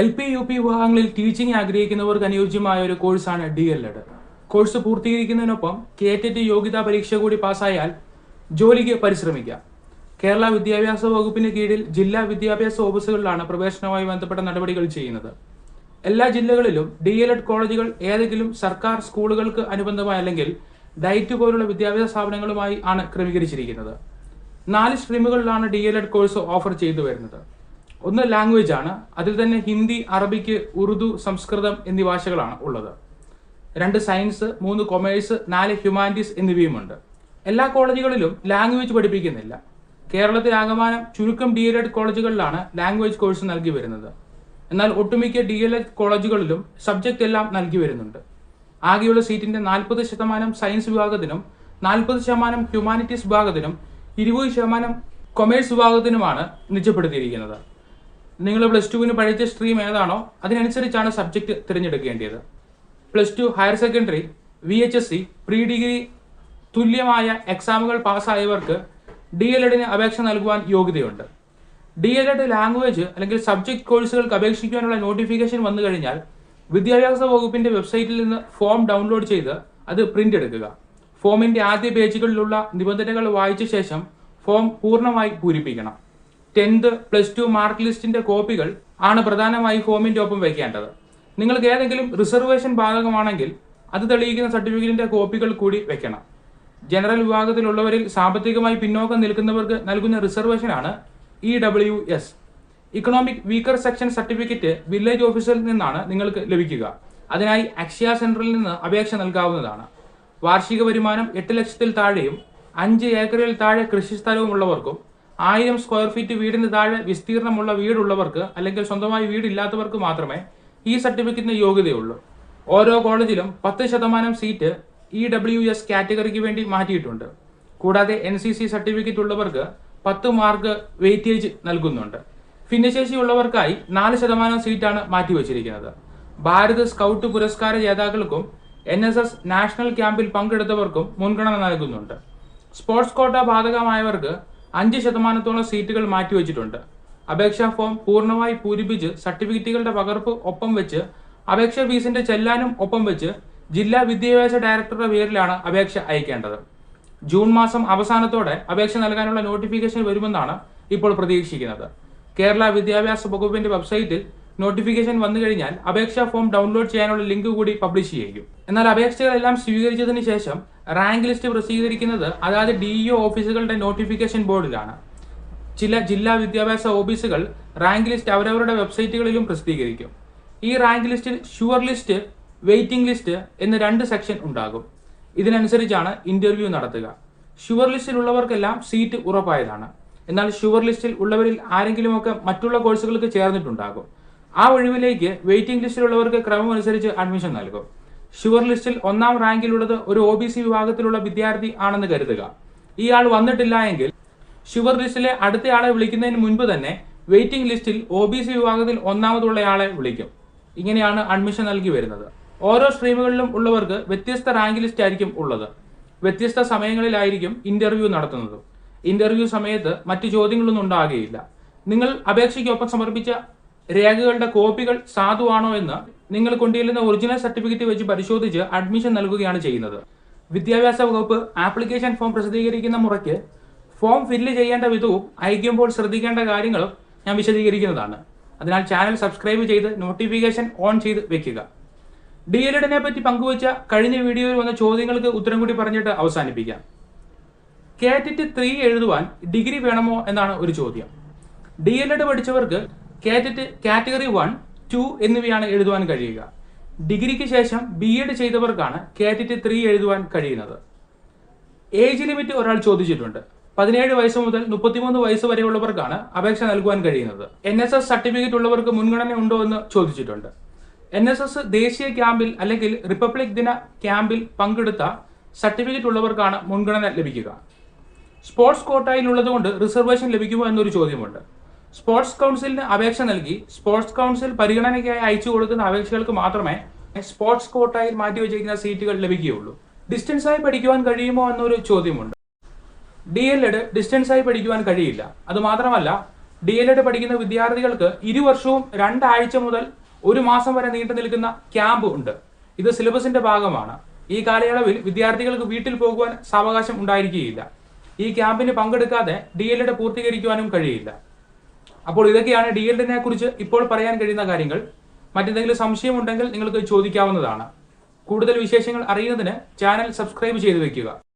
L P U P വിഭാഗങ്ങളിൽ teaching ആഗ്രഹിക്കുന്നവർക്ക് അനുയോജ്യമായ ഒരു കോഴ്സാണ് ഡി എൽ എഡ് കോഴ്സ് പൂർത്തീകരിക്കുന്നതിനൊപ്പം കേറ്ററ്റ് യോഗ്യതാ പരീക്ഷ കൂടി പാസ്സായാൽ ജോലിക്ക് പരിശ്രമിക്കാം കേരള വിദ്യാഭ്യാസ വകുപ്പിന് കീഴിൽ ജില്ലാ വിദ്യാഭ്യാസ ഓഫീസുകളിലാണ് പ്രവേശനവുമായി ബന്ധപ്പെട്ട നടപടികൾ ചെയ്യുന്നത്. എല്ലാ ജില്ലകളിലും ഡി എൽ എഡ് കോളേജുകൾ ഏതെങ്കിലും സർക്കാർ സ്കൂളുകൾക്ക് അനുബന്ധമായി അല്ലെങ്കിൽ ഡയറ്റ് പോലുള്ള വിദ്യാഭ്യാസ സ്ഥാപനങ്ങളുമായി ആണ് ക്രമീകരിച്ചിരിക്കുന്നത്. നാല് സ്ട്രീമുകളിലാണ് D L Ed course offer ചെയ്തു വരുന്നത്. ഒന്ന് ലാംഗ്വേജ് ആണ്. അതിൽ തന്നെ ഹിന്ദി അറബിക്ക് ഉറുദു സംസ്കൃതം എന്നീ ഭാഷകളാണ് ഉള്ളത്. രണ്ട് സയൻസ് മൂന്ന് കൊമേഴ്സ് നാല് ഹ്യൂമാനിറ്റീസ് എന്നിവയുമുണ്ട്. എല്ലാ കോളേജുകളിലും ലാംഗ്വേജ് പഠിപ്പിക്കുന്നില്ല. കേരളത്തിലാകമാനം ചുരുക്കം ഡി എൽ എഡ് കോളേജുകളിലാണ് ലാംഗ്വേജ് കോഴ്സ് നൽകി വരുന്നത്. എന്നാൽ ഒട്ടുമിക്ക ഡി എൽ എഡ് കോളേജുകളിലും സബ്ജക്റ്റ് എല്ലാം നൽകി വരുന്നുണ്ട്. ആകെയുള്ള സീറ്റിന്റെ നാൽപ്പത് ശതമാനം സയൻസ് വിഭാഗത്തിനും നാൽപ്പത് ശതമാനം ഹ്യൂമാനിറ്റീസ് വിഭാഗത്തിനും ഇരുപത് ശതമാനം കൊമേഴ്സ് വിഭാഗത്തിനുമാണ് നിജപ്പെടുത്തിയിരിക്കുന്നത്. നിങ്ങൾ പ്ലസ് ടുവിന് പഠിച്ച സ്ട്രീം ഏതാണോ അതിനനുസരിച്ചാണ് സബ്ജക്റ്റ് തിരഞ്ഞെടുക്കേണ്ടത്. Plus two higher secondary V H S C pre degree തുല്യമായ എക്സാമുകൾ പാസ്സായവർക്ക് ഡി എൽ എഡിന് അപേക്ഷ നൽകുവാൻ യോഗ്യതയുണ്ട്. ഡി എൽ എഡ് ലാംഗ്വേജ് അല്ലെങ്കിൽ സബ്ജക്ട് കോഴ്സുകൾക്ക് അപേക്ഷിക്കുവാനുള്ള നോട്ടിഫിക്കേഷൻ വന്നു കഴിഞ്ഞാൽ വിദ്യാഭ്യാസ വകുപ്പിന്റെ വെബ്സൈറ്റിൽ നിന്ന് ഫോം ഡൗൺലോഡ് ചെയ്ത് അത് പ്രിന്റ് എടുക്കുക. ഫോമിന്റെ ആദ്യ പേജുകളിലുള്ള നിബന്ധനകൾ വായിച്ച ശേഷം ഫോം പൂർണമായി പൂരിപ്പിക്കണം. ടെൻത്ത് പ്ലസ് ടു മാർക്ക് ലിസ്റ്റിന്റെ കോപ്പികൾ ആണ് പ്രധാനമായി ഫോമിന്റെ ഒപ്പം വയ്ക്കേണ്ടത്. നിങ്ങൾക്ക് ഏതെങ്കിലും റിസർവേഷൻ ബാധകമാണെങ്കിൽ അത് തെളിയിക്കുന്ന സർട്ടിഫിക്കറ്റിന്റെ കോപ്പികൾ കൂടി വെക്കണം ജനറൽ വിഭാഗത്തിലുള്ളവരിൽ സാമ്പത്തികമായി പിന്നോക്കം നിൽക്കുന്നവർക്ക് നൽകുന്ന റിസർവേഷനാണ് E W S economic weaker section certificate village ഓഫീസിൽ നിന്നാണ് നിങ്ങൾക്ക് ലഭിക്കുക. അതിനായി അക്ഷയ സെന്ററിൽ നിന്ന് അപേക്ഷ നൽകാവുന്നതാണ്. വാർഷിക വരുമാനം എട്ട് ലക്ഷത്തിൽ താഴെയും അഞ്ച് ഏക്കറിൽ താഴെ കൃഷി സ്ഥലവും ഉള്ളവർക്കും ആയിരം സ്ക്വയർ ഫീറ്റ് വീടിന് താഴെ വിസ്തീർണമുള്ള വീടുള്ളവർക്ക് അല്ലെങ്കിൽ സ്വന്തമായി വീടില്ലാത്തവർക്ക് മാത്രമേ ഈ സർട്ടിഫിക്കറ്റിന് യോഗ്യതയുള്ളൂ. ഓരോ കോളേജിലും പത്ത് ശതമാനം സീറ്റ് ഇ ഡബ്ല്യു എസ് കാറ്റഗറിക്ക് വേണ്ടി മാറ്റിയിട്ടുണ്ട്. കൂടാതെ എൻ സി സി സർട്ടിഫിക്കറ്റ് ഉള്ളവർക്ക് പത്ത് മാർക്ക് വെയിറ്റേജ് നൽകുന്നുണ്ട്. ഭിന്നശേഷി ഉള്ളവർക്കായി നാല് ശതമാനം സീറ്റാണ് മാറ്റിവെച്ചിരിക്കുന്നത്. ഭാരത് സ്കൗട്ട് പുരസ്കാര ജേതാക്കൾക്കും എൻ എസ് എസ് നാഷണൽ ക്യാമ്പിൽ പങ്കെടുത്തവർക്കും മുൻഗണന നൽകുന്നുണ്ട്. സ്പോർട്സ് കോട്ട ബാധകമായവർക്ക് അഞ്ച് ശതമാനത്തോളം സീറ്റുകൾ മാറ്റിവെച്ചിട്ടുണ്ട്. അപേക്ഷാ ഫോം പൂർണമായി പൂരിപ്പിച്ച് സർട്ടിഫിക്കറ്റുകളുടെ പകർപ്പ് ഒപ്പം വെച്ച് അപേക്ഷാ ഫീസിന്റെ ചെല്ലാനും ഒപ്പം വെച്ച് ജില്ലാ വിദ്യാഭ്യാസ ഡയറക്ടറുടെ പേരിലാണ് അപേക്ഷ അയക്കേണ്ടത്. ജൂൺ മാസം അവസാനത്തോടെ അപേക്ഷ നൽകാനുള്ള നോട്ടിഫിക്കേഷൻ വരുമെന്നാണ് ഇപ്പോൾ പ്രതീക്ഷിക്കുന്നത്. കേരള വിദ്യാഭ്യാസ വകുപ്പിന്റെ വെബ്സൈറ്റിൽ നോട്ടിഫിക്കേഷൻ വന്നു കഴിഞ്ഞാൽ അപേക്ഷാ ഫോം ഡൗൺലോഡ് ചെയ്യാനുള്ള ലിങ്ക് കൂടി പബ്ലിഷ് ചെയ്യും. എന്നാൽ അപേക്ഷകളെല്ലാം സ്വീകരിച്ചതിന് ശേഷം റാങ്ക് ലിസ്റ്റ് പ്രസിദ്ധീകരിക്കുന്നത് അതായത് ഡി ഇ ഓഫീസുകളുടെ നോട്ടിഫിക്കേഷൻ ബോർഡിലാണ്. ചില ജില്ലാ വിദ്യാഭ്യാസ ഓഫീസുകൾ റാങ്ക് ലിസ്റ്റ് അവരവരുടെ വെബ്സൈറ്റുകളിലും പ്രസിദ്ധീകരിക്കും. ഈ റാങ്ക് ലിസ്റ്റിൽ ഷുവർ ലിസ്റ്റ് വെയിറ്റിംഗ് ലിസ്റ്റ് എന്ന രണ്ട് സെക്ഷൻ ഉണ്ടാകും. ഇതിനനുസരിച്ചാണ് ഇന്റർവ്യൂ നടത്തുക. ഷുവർ ലിസ്റ്റിൽ ഉള്ളവർക്കെല്ലാം സീറ്റ് ഉറപ്പായതാണ്. എന്നാൽ ഷുവർ ലിസ്റ്റിൽ ഉള്ളവരിൽ ആരെങ്കിലുമൊക്കെ മറ്റുള്ള കോഴ്സുകൾക്ക് ചേർന്നിട്ടുണ്ടാകും. ആ ഒഴിവിലേക്ക് വെയിറ്റിംഗ് ലിസ്റ്റിലുള്ളവർക്ക് ക്രമമനുസരിച്ച് അഡ്മിഷൻ നൽകും. ഷുവർ ലിസ്റ്റിൽ ഒന്നാം റാങ്കിലുള്ളത് ഒരു ഒ ബി സി വിഭാഗത്തിലുള്ള വിദ്യാർത്ഥി ആണെന്ന് കരുതുക. ഇയാൾ വന്നിട്ടില്ല എങ്കിൽ ഷുവർ ലിസ്റ്റിലെ അടുത്തയാളെ വിളിക്കുന്നതിന് മുൻപ് തന്നെ വെയിറ്റിംഗ് ലിസ്റ്റിൽ ഒ ബി സി വിഭാഗത്തിൽ ഒന്നാമതുള്ളയാളെ വിളിക്കും. ഇങ്ങനെയാണ് അഡ്മിഷൻ നൽകി വരുന്നത്. ഓരോ സ്ട്രീമുകളിലും ഉള്ളവർക്ക് വ്യത്യസ്ത റാങ്ക് ലിസ്റ്റ് ആയിരിക്കും ഉള്ളത്. വ്യത്യസ്ത സമയങ്ങളിലായിരിക്കും ഇന്റർവ്യൂ നടത്തുന്നത്. ഇന്റർവ്യൂ സമയത്ത് മറ്റു ചോദ്യങ്ങളൊന്നും ഉണ്ടാകുകയില്ല. നിങ്ങൾ അപേക്ഷയ്ക്കൊപ്പം സമർപ്പിച്ച രേഖകളുടെ കോപ്പികൾ സാധുവാണോ എന്ന് നിങ്ങൾ കൊണ്ടുചെല്ലുന്ന ഒറിജിനൽ സർട്ടിഫിക്കറ്റ് വെച്ച് പരിശോധിച്ച് അഡ്മിഷൻ നൽകുകയാണ് ചെയ്യുന്നത്. വിദ്യാഭ്യാസ വകുപ്പ് ആപ്ലിക്കേഷൻ ഫോം പ്രസിദ്ധീകരിക്കുന്ന മുറയ്ക്ക് ഫോം ഫില്ല് ചെയ്യേണ്ട വിധവും അയക്കുമ്പോൾ ശ്രദ്ധിക്കേണ്ട കാര്യങ്ങളും ഞാൻ വിശദീകരിക്കുന്നതാണ്. അതിനാൽ ചാനൽ സബ്സ്ക്രൈബ് ചെയ്ത് നോട്ടിഫിക്കേഷൻ ഓൺ ചെയ്ത് വെക്കുക. ഡി എൽ എഡിനെ പറ്റി പങ്കുവച്ച കഴിഞ്ഞ വീഡിയോയിൽ വന്ന ചോദ്യങ്ങൾക്ക് ഉത്തരം കൂടി പറഞ്ഞിട്ട് അവസാനിപ്പിക്കാം. കാറ്ററ്റ് ത്രീ എഴുതുവാൻ ഡിഗ്രി വേണമോ എന്നാണ് ഒരു ചോദ്യം. ഡി എൽ എഡ് പഠിച്ചവർക്ക് കേറ്റിറ്റ് കാറ്റഗറി വൺ ടു എന്നിവയാണ് എഴുതുവാൻ കഴിയുക. ഡിഗ്രിക്ക് ശേഷം ബി എഡ് ചെയ്തവർക്കാണ് കാറ്റഗറി ത്രീ എഴുതുവാൻ കഴിയുന്നത്. ഏജ് ലിമിറ്റ് ഒരാൾ ചോദിച്ചിട്ടുണ്ട്. പതിനേഴ് വയസ്സ് മുതൽ മുപ്പത്തിമൂന്ന് വയസ്സ് വരെയുള്ളവർക്കാണ് അപേക്ഷ നൽകുവാൻ കഴിയുന്നത്. എൻ എസ് എസ് സർട്ടിഫിക്കറ്റ് ഉള്ളവർക്ക് മുൻഗണന ഉണ്ടോ എന്ന് ചോദിച്ചിട്ടുണ്ട്. എൻ എസ് എസ് ദേശീയ ക്യാമ്പിൽ അല്ലെങ്കിൽ റിപ്പബ്ലിക് ദിന ക്യാമ്പിൽ പങ്കെടുത്ത സർട്ടിഫിക്കറ്റ് ഉള്ളവർക്കാണ് മുൻഗണന ലഭിക്കുക. സ്പോർട്സ് കോട്ടയിൽ ഉള്ളതുകൊണ്ട് റിസർവേഷൻ ലഭിക്കുമോ എന്നൊരു ചോദ്യമുണ്ട്. സ്പോർട്സ് കൗൺസിലിന് അപേക്ഷ നൽകി. സ്പോർട്സ് കൗൺസിൽ പരിഗണനയ്ക്കായി അയച്ചു കൊടുക്കുന്ന അപേക്ഷകൾക്ക് മാത്രമേ സ്പോർട്സ് കോട്ടായിൽ മാറ്റിവെച്ചിരിക്കുന്ന സീറ്റുകൾ ലഭിക്കുകയുള്ളൂ. ഡിസ്റ്റൻസ് ആയി പഠിക്കുവാൻ കഴിയുമോ എന്നൊരു ചോദ്യമുണ്ട്. ഡി എൽ എഡ് ഡിസ്റ്റൻസ് ആയി പഠിക്കുവാൻ കഴിയില്ല. അത് മാത്രമല്ല ഡി എൽ എഡ് പഠിക്കുന്ന വിദ്യാർത്ഥികൾക്ക് ഇരുവർഷവും രണ്ടാഴ്ച മുതൽ ഒരു മാസം വരെ നീണ്ടു നിൽക്കുന്ന ക്യാമ്പ് ഉണ്ട്. ഇത് സിലബസിന്റെ ഭാഗമാണ്. ഈ കാലയളവിൽ വിദ്യാർത്ഥികൾക്ക് വീട്ടിൽ പോകുവാൻ സാവകാശം ഉണ്ടായിരിക്കുകയില്ല. ഈ ക്യാമ്പിന് പങ്കെടുക്കാതെ ഡി എൽ എഡ് പൂർത്തീകരിക്കുവാനും കഴിയില്ല. അപ്പോൾ ഇതൊക്കെയാണ് ഡി എൽ എഡിനെ കുറിച്ച് ഇപ്പോൾ പറയാൻ കഴിയുന്ന കാര്യങ്ങൾ. മറ്റെന്തെങ്കിലും സംശയമുണ്ടെങ്കിൽ നിങ്ങൾക്ക് ചോദിക്കാവുന്നതാണ്. കൂടുതൽ വിശേഷങ്ങൾ അറിയുന്നതിന് ചാനൽ സബ്സ്ക്രൈബ് ചെയ്തു വെക്കുക.